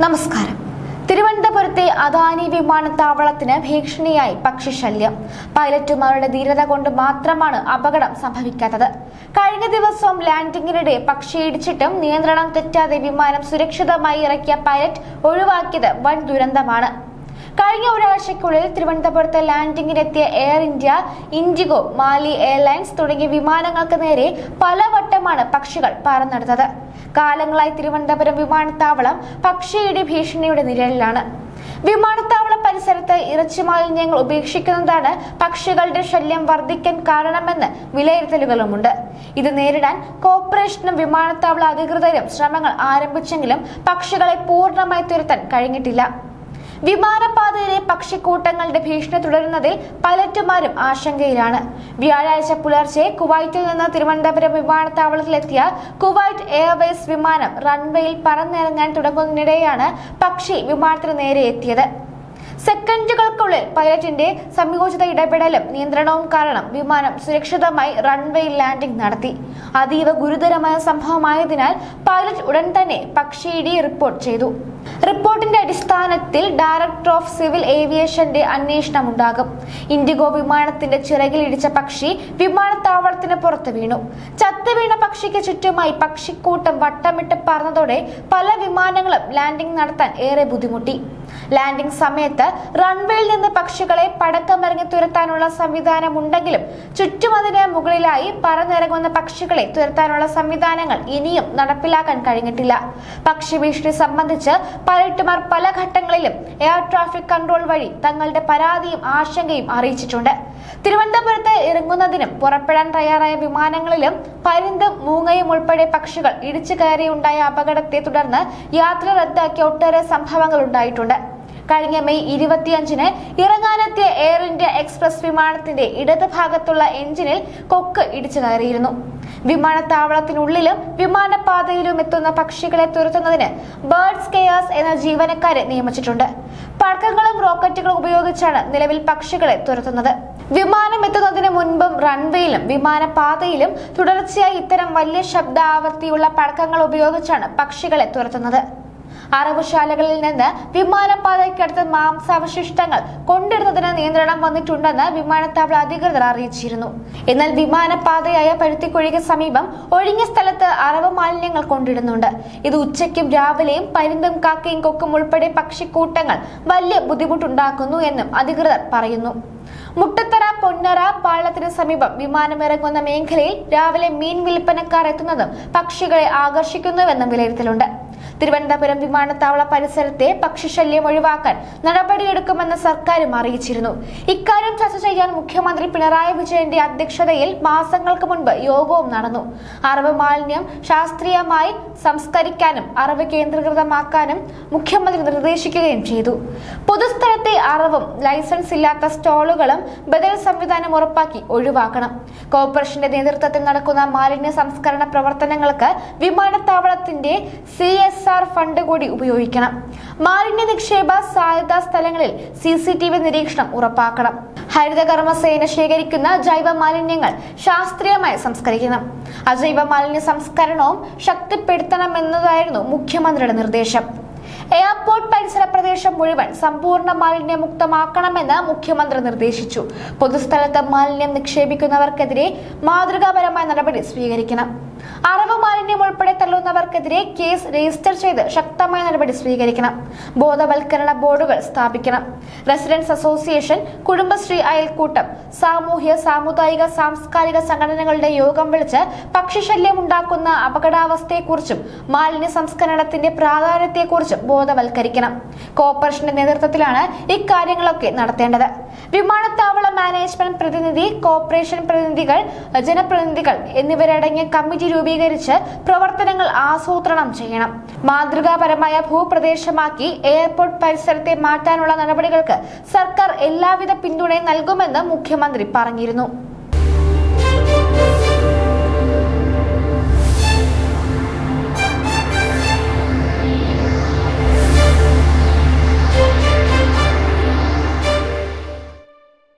നമസ്കാരം. തിരുവനന്തപുരത്തെ അദാനി വിമാനത്താവളത്തിന് ഭീഷണിയായി പക്ഷിശല്യം. പൈലറ്റുമാരുടെ ധീരത കൊണ്ട് മാത്രമാണ് അപകടം സംഭവിക്കാത്തത്. കഴിഞ്ഞ ദിവസം ലാൻഡിങ്ങിനിടെ പക്ഷി ഇടിച്ചിട്ടും നിയന്ത്രണം തെറ്റാതെ വിമാനം സുരക്ഷിതമായി ഇറക്കിയ പൈലറ്റ് ഒഴിവാക്കിയത് വൻ ദുരന്തമാണ്. കഴിഞ്ഞ ഒരാഴ്ചയ്ക്കുള്ളിൽ തിരുവനന്തപുരത്ത് ലാൻഡിംഗിനെത്തിയ Air India IndiGo Mali airlines തുടങ്ങിയ വിമാനങ്ങൾക്ക് നേരെ പലവട്ടമാണ് പക്ഷികൾ പറന്നെടുത്തത്. കാലങ്ങളായി തിരുവനന്തപുരം വിമാനത്താവളം പക്ഷിയുടെ ഭീഷണിയുടെ നിഴലിലാണ്. വിമാനത്താവള പരിസരത്ത് ഇറച്ചി മാലിന്യങ്ങൾ ഉപേക്ഷിക്കുന്നതാണ് പക്ഷികളുടെ ശല്യം വർദ്ധിക്കാൻ കാരണമെന്ന് വിലയിരുത്തലുകളുമുണ്ട്. ഇത് നേരിടാൻ കോർപ്പറേഷനും വിമാനത്താവള അധികൃതരും ശ്രമങ്ങൾ ആരംഭിച്ചെങ്കിലും പക്ഷികളെ പൂർണമായി തുരത്താൻ കഴിഞ്ഞിട്ടില്ല. വിമാനപാതയിലെ പക്ഷിക്കൂട്ടങ്ങളുടെ ഭീഷണി തുടരുന്നതിൽ പൈലറ്റുമാരും ആശങ്കയിലാണ്. വ്യാഴാഴ്ച പുലർച്ചെ കുവൈറ്റിൽ നിന്ന് തിരുവനന്തപുരം വിമാനത്താവളത്തിലെത്തിയ കുവൈറ്റ് എയർവേസ് വിമാനം റൺവേയിൽ പറന്നിറങ്ങാൻ തുടങ്ങുന്നതിനിടെയാണ് പക്ഷി വിമാനത്തിന് നേരെ എത്തിയത്. സെക്കൻഡുകൾക്കുള്ളിൽ പൈലറ്റിന്റെ സംയോജിത ഇടപെടലും നിയന്ത്രണവും കാരണം വിമാനം സുരക്ഷിതമായി റൺവേയിൽ ലാൻഡിംഗ് നടത്തി. അതീവ ഗുരുതരമായ സംഭവമായതിനാൽ പൈലറ്റ് ഉടൻ തന്നെ പക്ഷിയിടി റിപ്പോർട്ട് ചെയ്തു. റിപ്പോർട്ടിന്റെ അടിസ്ഥാനത്തിൽ ഡയറക്ടർ ഓഫ് സിവിൽ ഏവിയേഷന്റെ അന്വേഷണം ഉണ്ടാകും. ഇൻഡിഗോ വിമാനത്തിന്റെ ചിറകിൽ ഇടിച്ച പക്ഷി വിമാനത്താവളത്തിന് പുറത്ത് വീണു. ചത്തുവീണ പക്ഷിക്ക് ചുറ്റുമായി പക്ഷിക്കൂട്ടം വട്ടമിട്ട് പറന്നതോടെ പല വിമാനങ്ങളും ലാൻഡിംഗ് നടത്താൻ ഏറെ ബുദ്ധിമുട്ടി. ലാൻഡിംഗ് സമയത്ത് റൺവേയിൽ നിന്ന് പക്ഷികളെ പടക്കമിറങ്ങി തുരത്താനുള്ള സംവിധാനം ഉണ്ടെങ്കിലും ചുറ്റുമതിന് മുകളിലായി പറന്നിറങ്ങുന്ന പക്ഷികളെ തുരത്താനുള്ള സംവിധാനങ്ങൾ ഇനിയും നടപ്പിലാക്കാൻ കഴിഞ്ഞിട്ടില്ല. പക്ഷി ഭീഷണി സംബന്ധിച്ച് പൈലറ്റുമാർ പല ഘട്ടങ്ങളിലും എയർ ട്രാഫിക് കൺട്രോൾ വഴി തങ്ങളുടെ പരാതിയും ആശങ്കയും അറിയിച്ചിട്ടുണ്ട്. തിരുവനന്തപുരത്ത് ഇറങ്ങുന്നതിനും പുറപ്പെടാൻ തയ്യാറായ വിമാനങ്ങളിലും പരിന്തും മൂങ്ങയും ഉൾപ്പെടെ പക്ഷികൾ ഇടിച്ചു കയറിയുണ്ടായ അപകടത്തെ തുടർന്ന് യാത്ര റദ്ദാക്കിയ ഒട്ടേറെ സംഭവങ്ങൾ ഉണ്ടായിട്ടുണ്ട്. കഴിഞ്ഞ മെയ് ഇരുപത്തിയഞ്ചിന് ഇറങ്ങാനെത്തിയ എയർ ഇന്ത്യ എക്സ്പ്രസ് വിമാനത്തിന്റെ ഇടത് ഭാഗത്തുള്ള എഞ്ചിനിൽ കൊക്ക് ഇടിച്ചു കയറിയിരുന്നു. വിമാനത്താവളത്തിനുള്ളിലും വിമാനപാതയിലും എത്തുന്ന പക്ഷികളെ തുരത്തുന്നതിന് ബേർഡ്സ് കെയേഴ്സ് എന്ന ജീവനക്കാരെ നിയമിച്ചിട്ടുണ്ട്. പടക്കങ്ങളും റോക്കറ്റുകളും ഉപയോഗിച്ചാണ് നിലവിൽ പക്ഷികളെ തുരത്തുന്നത്. വിമാനം എത്തുന്നതിന് മുൻപും റൺവേയിലും വിമാനപാതയിലും തുടർച്ചയായി ഇത്തരം വലിയ ശബ്ദ ആവൃത്തിയുള്ള പടക്കങ്ങൾ ഉപയോഗിച്ചാണ് പക്ഷികളെ തുരത്തുന്നത്. അറവുശാലകളിൽ നിന്ന് വിമാനപാതയ്ക്കടുത്ത് മാംസാവശിഷ്ടങ്ങൾ കൊണ്ടിടുന്നതിന് നിയന്ത്രണം വന്നിട്ടുണ്ടെന്ന് വിമാനത്താവള അധികൃതർ അറിയിച്ചിരുന്നു. എന്നാൽ വിമാനപാതയായ പരുത്തിക്കുഴിക്ക് സമീപം ഒഴിഞ്ഞ സ്ഥലത്ത് അറവ് മാലിന്യങ്ങൾ കൊണ്ടിടുന്നുണ്ട്. ഇത് ഉച്ചയ്ക്കും രാവിലെയും പരിന്തും കാക്കയും കൊക്കും ഉൾപ്പെടെ പക്ഷിക്കൂട്ടങ്ങൾ വലിയ ബുദ്ധിമുട്ടുണ്ടാക്കുന്നു എന്നും അധികൃതർ പറയുന്നു. മുട്ടത്തറ പൊന്നറ പാളത്തിന് സമീപം വിമാനം ഇറങ്ങുന്ന മേഖലയിൽ രാവിലെ മീൻ വിൽപ്പനക്കാർ എത്തുന്നതും പക്ഷികളെ ആകർഷിക്കുന്നുവെന്നും വിലയിരുത്തലുണ്ട്. തിരുവനന്തപുരം വിമാനത്താവള പരിസരത്തെ പക്ഷിശല്യം ഒഴിവാക്കാൻ നടപടിയെടുക്കുമെന്ന് സർക്കാരും അറിയിച്ചിരുന്നു. ഇക്കാര്യം ചർച്ച ചെയ്യാൻ മുഖ്യമന്ത്രി പിണറായി വിജയന്റെ അധ്യക്ഷതയിൽ മാസങ്ങൾക്ക് മുൻപ് യോഗവും നടന്നു. അറിവ് മാലിന്യം ശാസ്ത്രീയമായി സംസ്കരിക്കാനും അറിവ് കേന്ദ്രീകൃതമാക്കാനും മുഖ്യമന്ത്രി നിർദ്ദേശിക്കുകയും ചെയ്തു. പൊതുസ്ഥലത്തെ അറിവും ലൈസൻസ് ഇല്ലാത്ത സ്റ്റോളുകളും ബദൽ സംവിധാനം ഉറപ്പാക്കി ഒഴിവാക്കണം. കോർപ്പറേഷന്റെ നേതൃത്വത്തിൽ നടക്കുന്ന മാലിന്യ സംസ്കരണ പ്രവർത്തനങ്ങൾക്ക് വിമാനത്താവളത്തിന്റെ സി എസ് ആർ ഫണ്ട് കൂടി ഉപയോഗിക്കണം. മാലിന്യ നിക്ഷേപ സാധ്യതാ സ്ഥലങ്ങളിൽ സി സി ടി വി നിരീക്ഷണം ഉറപ്പാക്കണം. ഹരിതകർമ്മസേന ശേഖരിക്കുന്ന ജൈവ മാലിന്യങ്ങൾ ശാസ്ത്രീയമായി സംസ്കരിക്കണം. അജൈവ മാലിന്യ സംസ്കരണവും ശക്തിപ്പെടുത്തണമെന്നതായിരുന്നു മുഖ്യമന്ത്രിയുടെ നിർദ്ദേശം. എയർപോർട്ട് പരിസര പ്രദേശം മുഴുവൻ സമ്പൂർണ മാലിന്യമുക്തമാക്കണമെന്ന് മുഖ്യമന്ത്രി നിർദ്ദേശിച്ചു. പൊതുസ്ഥലത്ത് മാലിന്യം നിക്ഷേപിക്കുന്നവർക്കെതിരെ മാതൃകാപരമായ നടപടി സ്വീകരിക്കണം. അറവ് മാലിന്യം ഉൾപ്പെടെ തള്ളുന്നവർക്കെതിരെ കേസ് രജിസ്റ്റർ ചെയ്ത് ശക്തമായ നടപടി സ്വീകരിക്കണം. ബോധവൽക്കരണ ബോർഡുകൾ സ്ഥാപിക്കണം. റെസിഡൻസ് അസോസിയേഷൻ കുടുംബശ്രീ അയൽക്കൂട്ടം സാമൂഹ്യ സാമുദായിക സാംസ്കാരിക സംഘടനകളുടെ യോഗം വിളിച്ച് പക്ഷിശല്യം ഉണ്ടാക്കുന്ന അപകടാവസ്ഥയെക്കുറിച്ചും മാലിന്യ സംസ്കരണത്തിന്റെ പ്രാധാന്യത്തെക്കുറിച്ചും ബോധവൽക്കരിക്കണം. കോർപ്പറേഷന്റെ നേതൃത്വത്തിലാണ് ഇക്കാര്യങ്ങളൊക്കെ നടത്തേണ്ടത്. വിമാനത്താവള മാനേജ്മെന്റ് പ്രതിനിധി കോർപ്പറേഷൻ പ്രതിനിധികൾ ജനപ്രതിനിധികൾ എന്നിവരടങ്ങിയ കമ്മിറ്റി രൂപീകരിച്ച് പ്രവർത്തനങ്ങൾ ആസൂത്രണം ചെയ്യണം. മാതൃകാപരമായ ഭൂപ്രദേശമാക്കി എയർപോർട്ട് പരിസരത്തെ മാറ്റാനുള്ള നടപടികൾക്ക് സർക്കാർ എല്ലാവിധ പിന്തുണയും നൽകുമെന്ന് മുഖ്യമന്ത്രി പറഞ്ഞിരുന്നു.